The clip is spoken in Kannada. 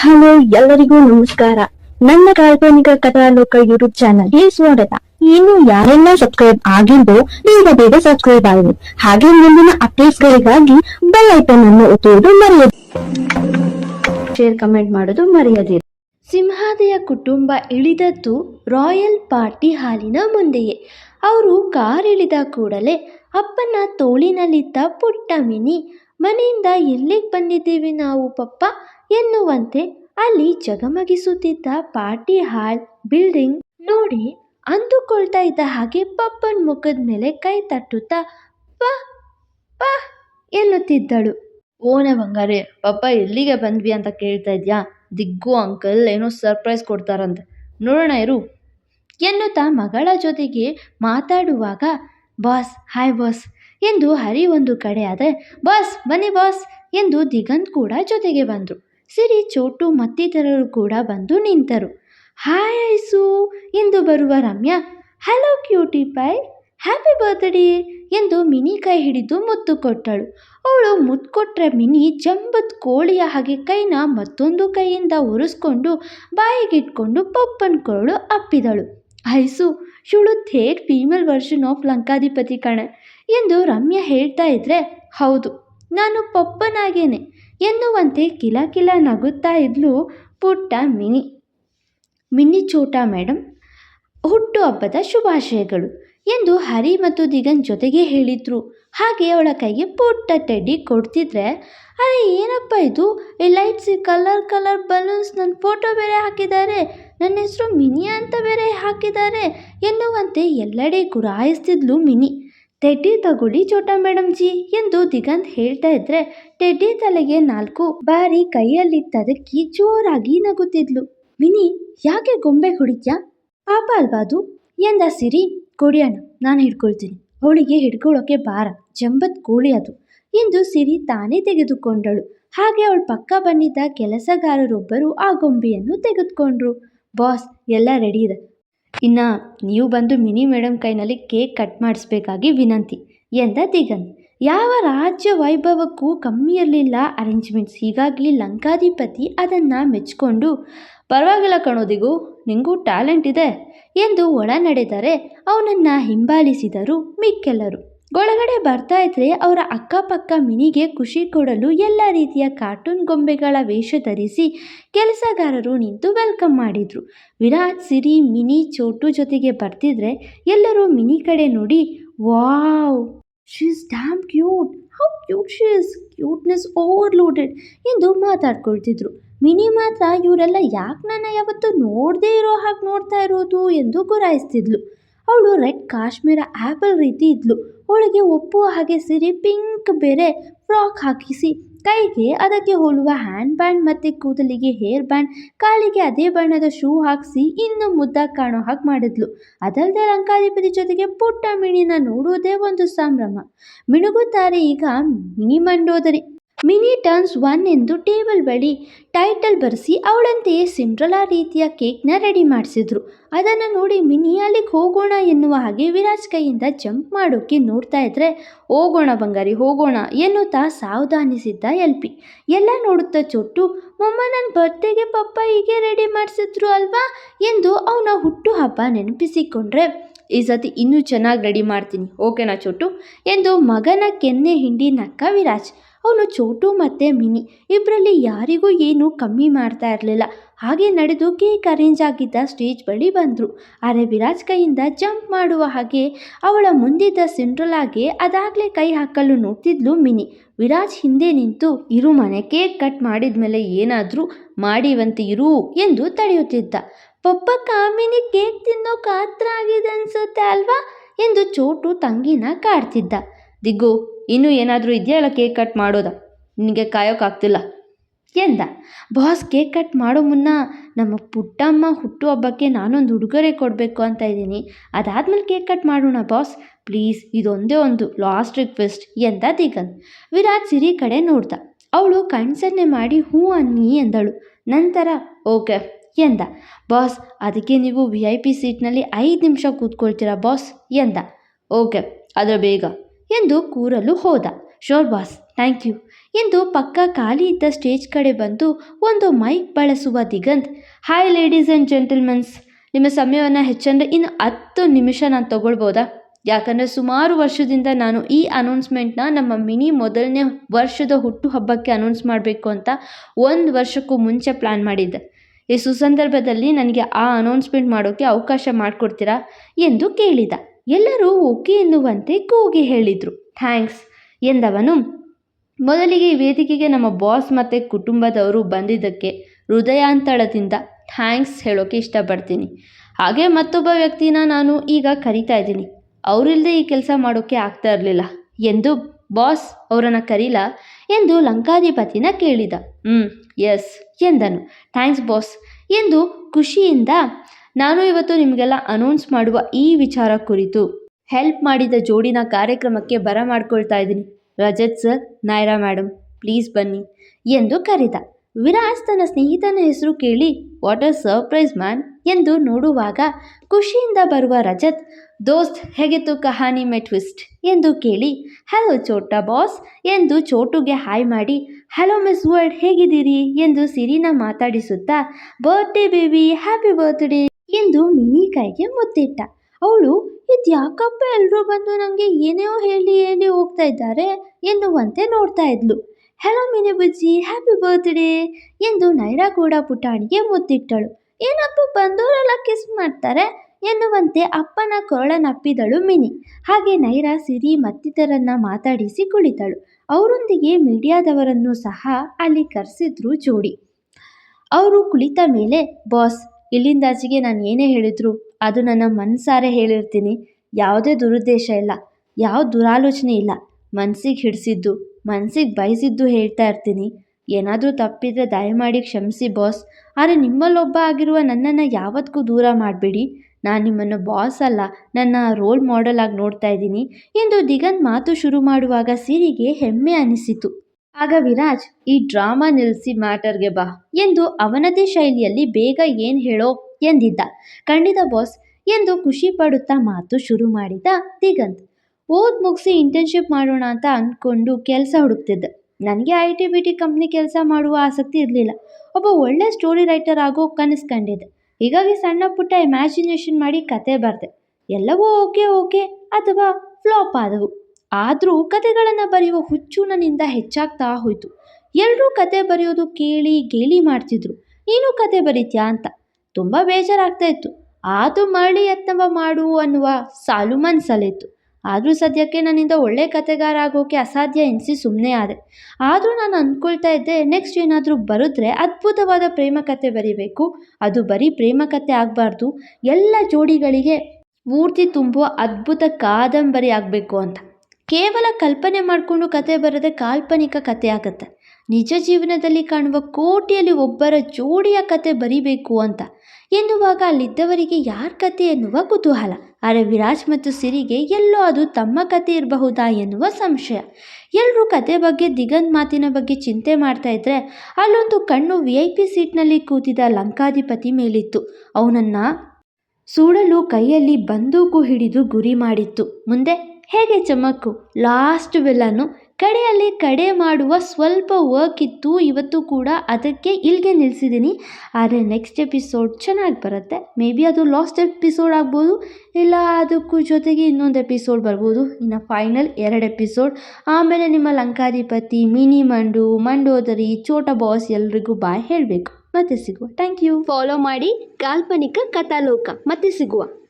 ಹಲೋ, ಎಲ್ಲರಿಗೂ ನಮಸ್ಕಾರ. ನನ್ನ ಕಾಲ್ಪನಿಕ ಕಥಾಲೋಕ ಯೂಟ್ಯೂಬ್ ಚಾನಲ್ಗೆ ಸ್ವಾಗತ. ಇನ್ನು ಯಾರೆಲ್ಲ ಸಬ್ಸ್ಕ್ರೈಬ್ ಆಗಿದ್ದು ಬೇಗ ಬೇಗ ಸಬ್ಸ್ಕ್ರೈಬ್ ಆಗಿದೆ ಹಾಗೆ ಮುಂದಿನ ಅಪ್ಡೇಟ್ಸ್ ಗಳಿಗಾಗಿ ಬೆಲ್ ಐಕನ್ ಅನ್ನು ಒತ್ತುವುದು ಮರೆಯದು ಶೇರ್ ಕಮೆಂಟ್ ಮಾಡೋದು ಮರೆಯದಿರಿ. ಸಿಂಹಾದಿಯ ಕುಟುಂಬ ಇಳಿದದ್ದು ರಾಯಲ್ ಪಾರ್ಟಿ ಹಾಲಿನ ಮುಂದೆಯೇ. ಅವರು ಕಾರ್ ಇಳಿದ ಕೂಡಲೇ ಅಪ್ಪನ ತೋಳಿನಲ್ಲಿದ್ದ ಪುಟ್ಟ ಮಿನಿ, ಮನೆಯಿಂದ ಎಲ್ಲಿಗೆ ಬಂದಿದ್ದೀವಿ ನಾವು ಪಪ್ಪ ಎನ್ನುವಂತೆ ಅಲ್ಲಿ ಜಗಮಗಿಸುತ್ತಿದ್ದ ಪಾರ್ಟಿ ಹಾಲ್ ಬಿಲ್ಡಿಂಗ್ ನೋಡಿ ಅಂದುಕೊಳ್ತಾ ಇದ್ದ ಹಾಗೆ ಪಪ್ಪನ್ ಮುಖದ ಮೇಲೆ ಕೈ ತಟ್ಟುತ್ತಾ ಪ ಪ ಎನ್ನುತ್ತಿದ್ದಳು. ಓನ ಬಂಗಾರೆ ಪಪ್ಪ ಎಲ್ಲಿಗೆ ಬಂದ್ವಿ ಅಂತ ಕೇಳ್ತಾ ಇದ್ಯಾ? ದಿಗ್ಗು ಅಂಕಲ್ ಏನೋ ಸರ್ಪ್ರೈಸ್ ಕೊಡ್ತಾರಂತೆ. ನೋಡೋಣ ಇರು. ಎನ್ನುತ್ತಾ ಮಗಳ ಜೊತೆಗೆ ಮಾತಾಡುವಾಗ ಬಾಸ್ ಹಾಯ್ ಬಾಸ್ ಎಂದು ಹರಿ ಒಂದು ಕಡೆ ಆದರೆ ಬಾಸ್ ಬನ್ನಿ ಬಾಸ್ ಎಂದು ದಿಗಂತ್ ಕೂಡ ಜೊತೆಗೆ ಬಂದರು. ಸಿರಿ ಚೋಟು ಮತ್ತಿತರರು ಕೂಡ ಬಂದು ನಿಂತರು. ಹಾಯ್ ಐಸು ಎಂದು ಬರುವ Ramya, hello cutie pie, happy birthday ಎಂದು ಮಿನಿ ಕೈ ಹಿಡಿದು ಮುತ್ತು ಕೊಟ್ಟಳು. ಅವಳು ಮುತ್ತು ಕೊಟ್ಟರೆ ಮಿನಿ ಜಂಬದ ಕೋಳಿಯ ಹಾಗೆ ಕೈನ ಮತ್ತೊಂದು ಕೈಯಿಂದ ಒರೆಸ್ಕೊಂಡು ಬಾಯಿಗಿಟ್ಕೊಂಡು ಪಪ್ಪನ್ ಕೊರಳು ಅಪ್ಪಿದಳು. ಐಸು ಶುಳು ಥೇಟ್ ಫೀಮೇಲ್ ವರ್ಷನ್ ಆಫ್ ಲಂಕಾಧಿಪತಿ ಕಣೆ ಎಂದು ರಮ್ಯಾ ಹೇಳ್ತಾ ಇದ್ರೆ, ಹೌದು ನಾನು ಪಪ್ಪನಾಗೇನೆ ಎನ್ನುವಂತೆ ಕಿಲ ಕಿಲ ನಗುತ್ತಾ ಇದ್ಲು ಪುಟ್ಟ ಮಿನಿ. ಮಿನಿ ಚೋಟಾ ಮೇಡಮ್ ಹುಟ್ಟುಹಬ್ಬದ ಶುಭಾಶಯಗಳು ಎಂದು ಹರಿ ಮತ್ತು ದಿಗನ್ ಜೊತೆಗೆ ಹೇಳಿದ್ರು. ಹಾಗೆ ಅವಳ ಕೈಗೆ ಪುಟ್ಟ ಟೆಡ್ಡಿ ಕೊಡ್ತಿದ್ರೆ, ಅರೆ ಏನಪ್ಪ ಇದು? ಈ ಲೈಟ್ಸ್ ಕಲರ್ ಕಲರ್ ಬಲೂನ್ಸ್ ನನ್ನ ಫೋಟೋ ಬೇರೆ ಹಾಕಿದ್ದಾರೆ, ನನ್ನ ಹೆಸರು ಮಿನಿ ಅಂತ ಬೇರೆ ಹಾಕಿದ್ದಾರೆ ಎನ್ನುವಂತೆ ಎಲ್ಲೆಡೆ ಗುರಾಯಿಸ್ತಿದ್ಲು ಮಿನಿ. ಟೆಡ್ಡಿ ತಗೊಳ್ಳಿ ಚೋಟಾ ಮೇಡಮ್ ಜಿ ಎಂದು ದಿಗಂತ್ ಹೇಳ್ತಾ ಇದ್ರೆ ಟೆಡ್ಡಿ ತಲೆಗೆ ನಾಲ್ಕು ಬಾರಿ ಕೈಯಲ್ಲಿತ್ತದಕ್ಕೆ ಜೋರಾಗಿ ನಗುತ್ತಿದ್ಲು. ಮಿನಿ ಯಾಕೆ ಗೊಂಬೆ ಹೊಡಿತ್ಯಾ? ಪಾಪ ಅಲ್ವಾ ಅದು ಎಂದ ಸಿರಿ, ಕೊಡಿಯಣ್ಣ, ನಾನು ಹಿಡ್ಕೊಳ್ತೀನಿ. ಅವಳಿಗೆ ಹಿಡ್ಕೊಳ್ಳೋಕೆ ಬಾರ, ಜಂಬತ್ ಕೋಳಿ ಅದು ಎಂದು ಸಿರಿ ತಾನೇ ತೆಗೆದುಕೊಂಡಳು. ಹಾಗೆ ಅವಳ ಪಕ್ಕ ಬಂದಿದ್ದ ಕೆಲಸಗಾರರೊಬ್ಬರು ಆ ಗೊಂಬೆಯನ್ನು ತೆಗೆದುಕೊಂಡ್ರು. ಬಾಸ್, ಎಲ್ಲ ರೆಡಿ ಇದೆ. ಇನ್ನು ನೀವು ಬಂದು ಮಿನಿ ಮೇಡಮ್ ಕೈನಲ್ಲಿ ಕೇಕ್ ಕಟ್ ಮಾಡಿಸ್ಬೇಕಾಗಿ ವಿನಂತಿ. ಎಂದ ದಿಗನ್ ಯಾವ ರಾಜ್ಯ ವೈಭವಕ್ಕೂ ಕಮ್ಮಿ ಇರಲಿಲ್ಲ. ಅರೇಂಜ್ಮೆಂಟ್ಸ್ ಹೀಗಾಗಿ ಲಂಕಾಧಿಪತಿ ಅದನ್ನು ಮೆಚ್ಚಿಕೊಂಡು ಪರವಾಗಿಲ್ಲ ಕಣೋದಿಗೂ, ನಿಂಗೂ ಟ್ಯಾಲೆಂಟ್ ಇದೆ ಎಂದು ಒಳ ನಡೆದರೆ ಅವನನ್ನು ಹಿಂಬಾಲಿಸಿದರು ಮಿಕ್ಕೆಲ್ಲರು. ಒಳಗಡೆ ಬರ್ತಾ ಇದ್ರೆ ಅವರ ಅಕ್ಕಪಕ್ಕ ಮಿನಿಗೆ ಖುಷಿ ಕೊಡಲು ಎಲ್ಲ ರೀತಿಯ ಕಾರ್ಟೂನ್ ಗೊಂಬೆಗಳ ವೇಷ ಧರಿಸಿ ಕೆಲಸಗಾರರು ನಿಂತು ವೆಲ್ಕಮ್ ಮಾಡಿದ್ರು. ವಿರಾಟ್, ಸಿರಿ, ಮಿನಿ, ಚೋಟು ಜೊತೆಗೆ ಬರ್ತಿದ್ರೆ ಎಲ್ಲರೂ ಮಿನಿ ಕಡೆ ನೋಡಿ, wow she is damn cute how cute she is cuteness overloaded ಎಂದು ಮಾತಾಡ್ಕೊಳ್ತಿದ್ರು. ಮಿನಿ ಮಾತ್ರ ಇವರೆಲ್ಲ ಯಾಕೆ ನನ್ನ ಯಾವತ್ತೂ ನೋಡದೇ ಇರೋ ಹಾಗೆ ನೋಡ್ತಾ ಇರೋದು ಎಂದು ಗುರಾಯಿಸ್ತಿದ್ಲು. ಅವಳು ರೆಡ್ ಕಾಶ್ಮೀರ ಆ್ಯಪಲ್ ರೀತಿ ಇದ್ಲು. ಅವಳಿಗೆ ಒಪ್ಪುವ ಹಾಗೆ ಸಿರಿ ಪಿಂಕ್ ಬೇರೆ ಫ್ರಾಕ್ ಹಾಕಿಸಿ. ಕೈಗೆ ಅದಕ್ಕೆ ಹೋಲುವ ಹ್ಯಾಂಡ್ ಬ್ಯಾಂಡ್ ಮತ್ತು ಕೂದಲಿಗೆ ಹೇರ್ ಬ್ಯಾಂಡ್, ಕಾಲಿಗೆ ಅದೇ ಬಣ್ಣದ ಶೂ ಹಾಕಿಸಿ ಇನ್ನು ಮುದ್ದಾಗಿ ಕಾಣೋ ಹಾಗೆ ಮಾಡಿದ್ಲು. ಅದಲ್ಲದೆ ಲಂಕಾಧಿಪತಿ ಜೊತೆಗೆ ಪುಟ್ಟ ಮಿಣಿನ ನೋಡುವುದೇ ಒಂದು ಸಂಭ್ರಮ. ಮಿಣುಗುತ್ತಾರೆ ಈಗ ಮಿನಿ ಮಂಡೋದರಿ. ಮಿನಿ ಟರ್ನ್ಸ್ ಒನ್ ಎಂದು ಟೇಬಲ್ ಬಳಿ ಟೈಟಲ್ ಬರೆಸಿ ಅವಳಂತೆಯೇ ಸಿಂಡ್ರಲಾ ರೀತಿಯ ಕೇಕ್ನ ರೆಡಿ ಮಾಡಿಸಿದ್ರು. ಅದನ್ನು ನೋಡಿ ಮಿನಿ ಅಲ್ಲಿಗೆ ಹೋಗೋಣ ಎನ್ನುವ ಹಾಗೆ ವಿರಾಜ್ ಕೈಯಿಂದ ಜಂಪ್ ಮಾಡೋಕೆ ನೋಡ್ತಾ ಇದ್ರೆ, ಹೋಗೋಣ ಬಂಗಾರಿ, ಹೋಗೋಣ ಎನ್ನುತ್ತಾ ಸಾವಧಾನಿಸಿದ್ದ ಎಲ್ ಪಿ. ಎಲ್ಲ ನೋಡುತ್ತಾ ಚೊಟ್ಟು, ಮೊಮ್ಮ ನನ್ನ ಬರ್ತ್ಡೇಗೆ ಪಪ್ಪ ಹೀಗೆ ರೆಡಿ ಮಾಡಿಸಿದ್ರು ಅಲ್ವಾ? ಎಂದು ಅವನ ಹುಟ್ಟುಹಬ್ಬ ನೆನಪಿಸಿಕೊಂಡ್ರೆ, ಈ ಸತಿ ಇನ್ನೂ ಚೆನ್ನಾಗಿ ರೆಡಿ ಮಾಡ್ತೀನಿ, ಓಕೆನಾ ಚೊಟ್ಟು? ಎಂದು ಮಗನ ಕೆನ್ನೆ ಹಿಂಡಿ ನಕ್ಕ ವಿರಾಜ್ ಅವನು ಚೋಟು ಮತ್ತು ಮಿನಿ. ಇಬ್ಬರಲ್ಲಿ ಯಾರಿಗೂ ಏನೂ ಕಮ್ಮಿ ಮಾಡ್ತಾ ಇರಲಿಲ್ಲ. ಹಾಗೆ ನಡೆದು ಕೇಕ್ ಅರೇಂಜ್ ಆಗಿದ್ದ ಸ್ಟೇಜ್ ಬಳಿ ಬಂದರು. ಆದರೆ ವಿರಾಜ್ ಕೈಯಿಂದ ಜಂಪ್ ಮಾಡುವ ಹಾಗೆ ಅವಳ ಮುಂದಿದ್ದ ಸಿಂಡ್ರಲಾಗೆ ಅದಾಗಲೇ ಕೈ ಹಾಕಲು ನೋಡ್ತಿದ್ಲು ಮಿನಿ. ವಿರಾಜ್ ಹಿಂದೆ ನಿಂತು, ಇರು ಮನೆ, ಕೇಕ್ ಕಟ್ ಮಾಡಿದ ಮೇಲೆ ಏನಾದರೂ ಮಾಡಿವಂತೆ ಇರು ಎಂದು ತಡೆಯುತ್ತಿದ್ದ. ಪಪ್ಪ ಕಾಮಿನಿ ಕೇಕ್ ತಿನ್ನೋ ಕಾತ್ರ ಆಗಿದೆ ಅನ್ಸುತ್ತೆ ಅಲ್ವಾ? ಎಂದು ಚೋಟು ತಂಗಿನ ಕಾಡ್ತಿದ್ದ. ದಿಗ್ಗು ಇನ್ನೂ ಏನಾದರೂ ಇದೆಯಲ್ಲ ಕೇಕ್ ಕಟ್ ಮಾಡೋದ? ನಿನಗೆ ಕಾಯೋಕ್ಕಾಗ್ತಿಲ್ಲ ಎಂದ? ಬಾಸ್, ಕೇಕ್ ಕಟ್ ಮಾಡೋ ಮುನ್ನ ನಮ್ಮ ಪುಟ್ಟಮ್ಮ ಹುಟ್ಟುಹಬ್ಬಕ್ಕೆ ನಾನೊಂದು ಉಡುಗೊರೆ ಕೊಡಬೇಕು ಅಂತ ಇದ್ದೀನಿ. ಅದಾದ್ಮೇಲೆ ಕೇಕ್ ಕಟ್ ಮಾಡೋಣ ಬಾಸ್. ಪ್ಲೀಸ್, ಇದೊಂದೇ ಒಂದು ಲಾಸ್ಟ್ ರಿಕ್ವೆಸ್ಟ್, ಎಂದ ದಿಗನ್ ವಿರಾಟ್ ಸಿರಿ ಕಡೆ ನೋಡ್ದ. ಅವಳು ಕಣ್ಸನ್ನೆ ಮಾಡಿ ಹ್ಞೂ ಅನ್ನಿ ಎಂದಳು. ನಂತರ, ಓಕೆ ಎಂದ. ಬಾಸ್, ಅದಕ್ಕೆ ನೀವು ವಿ ಐ ಪಿ ಸೀಟ್ನಲ್ಲಿ ಐದು ನಿಮಿಷ ಕೂತ್ಕೊಳ್ತೀರಾ ಬಾಸ್? ಎಂದ. ಓಕೆ ಆದರೆ ಬೇಗ. ಎಂದು ಕೂರಲು ಹೋದ. Sure boss, thank you. ಎಂದು ಪಕ್ಕ ಖಾಲಿ ಇದ್ದ ಸ್ಟೇಜ್ ಕಡೆ ಬಂದು ಒಂದು ಮೈಕ್ ಬಳಸುವ Diganth, hi ladies and gentlemens, ನಿಮ್ಮ ಸಮಯವನ್ನು ಹೆಚ್ಚಂದರೆ ಇನ್ನು ಹತ್ತು ನಿಮಿಷ ನಾನು ತಗೊಳ್ಬೋದಾ? ಯಾಕಂದರೆ ಸುಮಾರು ವರ್ಷದಿಂದ ನಾನು ಈ ಅನೌನ್ಸ್ಮೆಂಟ್ನ ನಮ್ಮ ಮಿನಿ ಮೊದಲನೇ ವರ್ಷದ ಹುಟ್ಟುಹಬ್ಬಕ್ಕೆ ಅನೌನ್ಸ್ ಮಾಡಬೇಕು ಅಂತ ಒಂದು ವರ್ಷಕ್ಕೂ ಮುಂಚೆ ಪ್ಲ್ಯಾನ್ ಮಾಡಿದ್ದೆ. ಈ ಸುಸಂದರ್ಭದಲ್ಲಿ ನನಗೆ ಆ ಅನೌನ್ಸ್ಮೆಂಟ್ ಮಾಡೋಕ್ಕೆ ಅವಕಾಶ ಮಾಡಿಕೊಡ್ತೀರಾ? ಎಂದು ಕೇಳಿದ. ಎಲ್ಲರೂ ಓಕೆ ಎನ್ನುವಂತೆ ಕೂಗಿ ಹೇಳಿದರು. ಥ್ಯಾಂಕ್ಸ್ ಎಂದವನು, ಮೊದಲಿಗೆ ವೇದಿಕೆಗೆ ನಮ್ಮ ಬಾಸ್ ಮತ್ತು ಕುಟುಂಬದವರು ಬಂದಿದ್ದಕ್ಕೆ ಹೃದಯಾಂತಳದಿಂದ ಥ್ಯಾಂಕ್ಸ್ ಹೇಳೋಕ್ಕೆ ಇಷ್ಟಪಡ್ತೀನಿ. ಹಾಗೆ ಮತ್ತೊಬ್ಬ ವ್ಯಕ್ತಿನ ನಾನು ಈಗ ಕರಿತಾ ಇದ್ದೀನಿ. ಅವರಿಲ್ಲದೆ ಈ ಕೆಲಸ ಮಾಡೋಕ್ಕೆ ಆಗ್ತಾ ಇರಲಿಲ್ಲ ಎಂದು ಬಾಸ್ ಅವರನ್ನು ಕರೀಲ ಎಂದು ಲಂಕಾಧಿಪತಿನ ಕೇಳಿದ. ಹ್ಞೂ ಎಸ್ ಎಂದನು. ಥ್ಯಾಂಕ್ಸ್ ಬಾಸ್ ಎಂದು ಖುಷಿಯಿಂದ ನಾನು ಇವತ್ತು ನಿಮಗೆಲ್ಲ ಅನೌನ್ಸ್ ಮಾಡುವ ಈ ವಿಚಾರ ಕುರಿತು ಹೆಲ್ಪ್ ಮಾಡಿದ ಜೋಡಿನ ಕಾರ್ಯಕ್ರಮಕ್ಕೆ ಬರಮಾಡ್ಕೊಳ್ತಾ ಇದ್ದೀನಿ. Rajat sir Nayra madam please ಬನ್ನಿ ಎಂದು ಕರೆದ. ವಿರಾಜ್ ತನ್ನ ಸ್ನೇಹಿತನ ಹೆಸರು ಕೇಳಿ ವಾಟ್ ಅ ಸರ್ಪ್ರೈಸ್ ಮ್ಯಾನ್ ಎಂದು ನೋಡುವಾಗ ಖುಷಿಯಿಂದ ಬರುವ ರಜತ್, ದೋಸ್ತ್, ಹೇಗಿತ್ತು ಕಹಾನಿ ಮೆ ಟ್ವಿಸ್ಟ್ ಎಂದು ಕೇಳಿ ಹಲೋ ಚೋಟಾ ಬಾಸ್ ಎಂದು ಚೋಟುಗೆ ಹಾಯ್ ಮಾಡಿ ಹಲೋ ಮಿಸ್ ವರ್ಡ್ ಹೇಗಿದ್ದೀರಿ? ಎಂದು ಸಿರಿನ ಮಾತಾಡಿಸುತ್ತಾ ಬರ್ತ್ಡೇ ಬೇಬಿ ಹ್ಯಾಪಿ ಬರ್ತ್ಡೇ ಎಂದು ಮಿನಿ ಕೈಗೆ ಮುದ್ದಿಟ್ಟ. ಅವಳು, ಇದ್ಯಾಕಪ್ಪ ಎಲ್ಲರೂ ಬಂದು ನನಗೆ ಏನೇನೋ ಹೇಳಿ ಹೇಳಿ ಹೋಗ್ತಾ ಇದ್ದಾರೆ ಎನ್ನುವಂತೆ ನೋಡ್ತಾ ಇದ್ಲು ಹಲೋ ಮಿನಿ ಬುಜ್ಜಿ ಹ್ಯಾಪಿ ಬರ್ತ್ಡೇ ಎಂದು ನೈರಾ ಕೂಡ ಪುಟಾಣಿಗೆ ಮುದ್ದಿಟ್ಟಳು. ಏನಪ್ಪ, ಬಂದವರೆಲ್ಲ ಕಿಸ್ ಮಾಡ್ತಾರೆ ಎನ್ನುವಂತೆ ಅಪ್ಪನ ಕೊರಳನಪ್ಪಿದಳು ಮಿನಿ ಹಾಗೆ ನೈರಾ ಸಿರಿ ಮತ್ತಿತರನ್ನ ಮಾತಾಡಿಸಿ ಕುಳಿತಳು ಅವರೊಂದಿಗೆ ಮೀಡಿಯಾದವರನ್ನು ಸಹ ಅಲ್ಲಿ ಕರೆಸಿದ್ರು ಜೋಡಿ ಅವರು ಕುಳಿತ ಮೇಲೆ ಬಾಸ್ ಇಲ್ಲಿಂದಾಚೆಗೆ ನಾನು ಏನೇ ಹೇಳಿದ್ರು ಅದು ನನ್ನ ಮನಸಾರೆ ಹೇಳಿರ್ತೀನಿ. ಯಾವುದೇ ದುರುದ್ದೇಶ ಇಲ್ಲ. ಯಾವ ದುರಾಲೋಚನೆ ಇಲ್ಲ. ಮನಸ್ಸಿಗೆ ಹಿಡಿಸಿದ್ದು ಮನಸ್ಸಿಗೆ ಬಯಸಿದ್ದು ಹೇಳ್ತಾ ಇರ್ತೀನಿ. ಏನಾದರೂ ತಪ್ಪಿದರೆ ದಯಮಾಡಿ ಕ್ಷಮಿಸಿ ಬಾಸ್. ಆದರೆ ನಿಮ್ಮಲ್ಲೊಬ್ಬ ಆಗಿರುವ ನನ್ನನ್ನು ಯಾವತ್ತಿಗೂ ದೂರ ಮಾಡಬೇಡಿ. ನಾನು ನಿಮ್ಮನ್ನು ಬಾಸ್ ಅಲ್ಲ. ನನ್ನ ರೋಲ್ ಮಾಡೆಲ್ ಆಗಿ ನೋಡ್ತಾ ಇದ್ದೀನಿ. ಎಂದು ದಿಗಂತ್ ಮಾತು ಶುರು ಮಾಡುವಾಗ ಸಿರಿಗೆ ಹೆಮ್ಮೆ ಅನಿಸಿತು. ಆಗ ವಿರಾಜ್, ಈ ಡ್ರಾಮಾ ನಿಲ್ಲಿಸಿ ಮ್ಯಾಟರ್ಗೆ ಬಾ ಎಂದು ಅವನದೇ ಶೈಲಿಯಲ್ಲಿ ಬೇಗ ಏನು ಹೇಳೋ ಎಂದಿದ್ದ. ಖಂಡಿತ ಬಾಸ್ ಎಂದು ಖುಷಿ ಪಡುತ್ತಾ ಮಾತು ಶುರು ಮಾಡಿದ ದಿಗಂತ್. ಓದ್ ಮುಗಿಸಿ ಇಂಟರ್ನ್ಶಿಪ್ ಮಾಡೋಣ ಅಂತ ಅಂದ್ಕೊಂಡು ಕೆಲಸ ಹುಡುಕ್ತಿದ್ದೆ. ನನಗೆ I T, B T company ಕೆಲಸ ಮಾಡುವ ಆಸಕ್ತಿ ಇರಲಿಲ್ಲ. ಒಬ್ಬ ಒಳ್ಳೆ ಸ್ಟೋರಿ ರೈಟರ್ ಆಗೋ ಕನಸು ಕಂಡಿದ್ದೆ. ಹೀಗಾಗಿ ಸಣ್ಣ ಪುಟ್ಟ ಇಮ್ಯಾಜಿನೇಷನ್ ಮಾಡಿ ಕತೆ ಬರೆದೆ. ಎಲ್ಲವೂ ಓಕೆ ಓಕೆ ಅಥವಾ ಫ್ಲಾಪ್ ಆದವು. ಆದರೂ ಕತೆಗಳನ್ನು ಬರೆಯುವ ಹುಚ್ಚು ನನ್ನಿಂದ ಹೆಚ್ಚಾಗ್ತಾ ಹೋಯಿತು. ಎಲ್ಲರೂ ಕತೆ ಬರೆಯೋದು ಕೇಳಿ ಗೇಲಿ ಮಾಡ್ತಿದ್ರು. ನೀನು ಕತೆ ಬರೀತ್ಯಾ ಅಂತ. ತುಂಬ ಬೇಜಾರಾಗ್ತಾ ಇತ್ತು. ಆದರೂ ಮರಳಿ ಯತ್ನವ ಮಾಡು ಅನ್ನುವ ಸಾಲು ಮನಸ್ಸಲ್ಲಿತ್ತು ಆದರೂ ಸದ್ಯಕ್ಕೆ ನನ್ನಿಂದ ಒಳ್ಳೆ ಕತೆಗಾರ ಆಗೋಕೆ ಅಸಾಧ್ಯ ಎನಿಸಿ ಸುಮ್ಮನೆ ಆದೆ. ಆದರೂ ನಾನು ಅಂದ್ಕೊಳ್ತಾ ಇದ್ದೆ ನೆಕ್ಸ್ಟ್ ಏನಾದರೂ ಬರೆದ್ರೆ ಅದ್ಭುತವಾದ ಪ್ರೇಮ ಕತೆ ಬರೀಬೇಕು. ಅದು ಬರೀ ಪ್ರೇಮ ಕತೆ ಆಗಬಾರ್ದು. ಎಲ್ಲ ಜೋಡಿಗಳಿಗೆ ಪೂರ್ತಿ ತುಂಬುವ ಅದ್ಭುತ ಕಾದಂಬರಿ ಆಗಬೇಕು ಅಂತ. ಕೇವಲ ಕಲ್ಪನೆ ಮಾಡಿಕೊಂಡು ಕತೆ ಬರೆದ ಕಾಲ್ಪನಿಕ ಕತೆ ಆಗುತ್ತೆ. ನಿಜ ಜೀವನದಲ್ಲಿ ಕಾಣುವ ಕೋಟಿಯಲ್ಲಿ ಒಬ್ಬರ ಜೋಡಿಯ ಕತೆ ಬರಿಬೇಕು ಅಂತ. ಎನ್ನುವಾಗ ಅಲ್ಲಿದ್ದವರಿಗೆ ಯಾರ ಕತೆ ಎನ್ನುವ ಕುತೂಹಲ. ಆದರೆ ವಿರಾಜ್ ಮತ್ತು ಸಿರಿಗೆ ಎಲ್ಲೋ ಅದು ತಮ್ಮ ಕತೆ ಇರಬಹುದಾ ಎನ್ನುವ ಸಂಶಯ. ಎಲ್ಲರೂ ಕತೆ ಬಗ್ಗೆ ದಿಗಂತ್ ಮಾತಿನ ಬಗ್ಗೆ ಚಿಂತೆ ಮಾಡ್ತಾ ಇದ್ರೆ ಅಲ್ಲೊಂದು ಕಣ್ಣು ವಿ ಐ ಪಿ ಸೀಟ್ನಲ್ಲಿ ಕೂತಿದ್ದ ಲಂಕಾಧಿಪತಿ ಮೇಲಿತ್ತು. ಅವನನ್ನು ಸೂಡಲು ಕೈಯಲ್ಲಿ ಬಂದೂಕು ಹಿಡಿದು ಗುರಿ ಮಾಡಿತ್ತು. ಮುಂದೆ ಹೇಗೆ ಚಮಕ್ಕು? ಲಾಸ್ಟ್ ವಿಲನ್ನು ಕಡೆಯಲ್ಲಿ ಕಡೆ ಮಾಡುವ ಸ್ವಲ್ಪ ವರ್ಕ್ ಇತ್ತು. ಇವತ್ತು ಕೂಡ ಅದಕ್ಕೆ ಇಲ್ಲಿಗೆ ನಿಲ್ಲಿಸಿದ್ದೀನಿ ಆದರೆ ನೆಕ್ಸ್ಟ್ ಎಪಿಸೋಡ್ ಚೆನ್ನಾಗಿ ಬರುತ್ತೆ. ಮೇ ಬಿ ಅದು ಲಾಸ್ಟ್ ಎಪಿಸೋಡ್ ಆಗ್ಬೋದು. ಇಲ್ಲ ಅದಕ್ಕೂ ಜೊತೆಗೆ ಇನ್ನೊಂದು ಎಪಿಸೋಡ್ ಬರ್ಬೋದು. ಇನ್ನು ಫೈನಲ್ ಎರಡು ಎಪಿಸೋಡ್ ಆಮೇಲೆ ನಿಮ್ಮ ಲಂಕಾಧಿಪತಿ, ಮಿನಿ ಮಂಡು, ಮಂಡೋದರಿ, ಚೋಟ ಬಾಸ್ ಎಲ್ರಿಗೂ ಬಾಯ್ ಹೇಳಬೇಕು. ಮತ್ತೆ ಸಿಗುವ. ಥ್ಯಾಂಕ್ ಯು ಫಾಲೋ ಮಾಡಿ ಕಾಲ್ಪನಿಕ ಕಥಾಲೋಕ. ಮತ್ತೆ ಸಿಗುವ.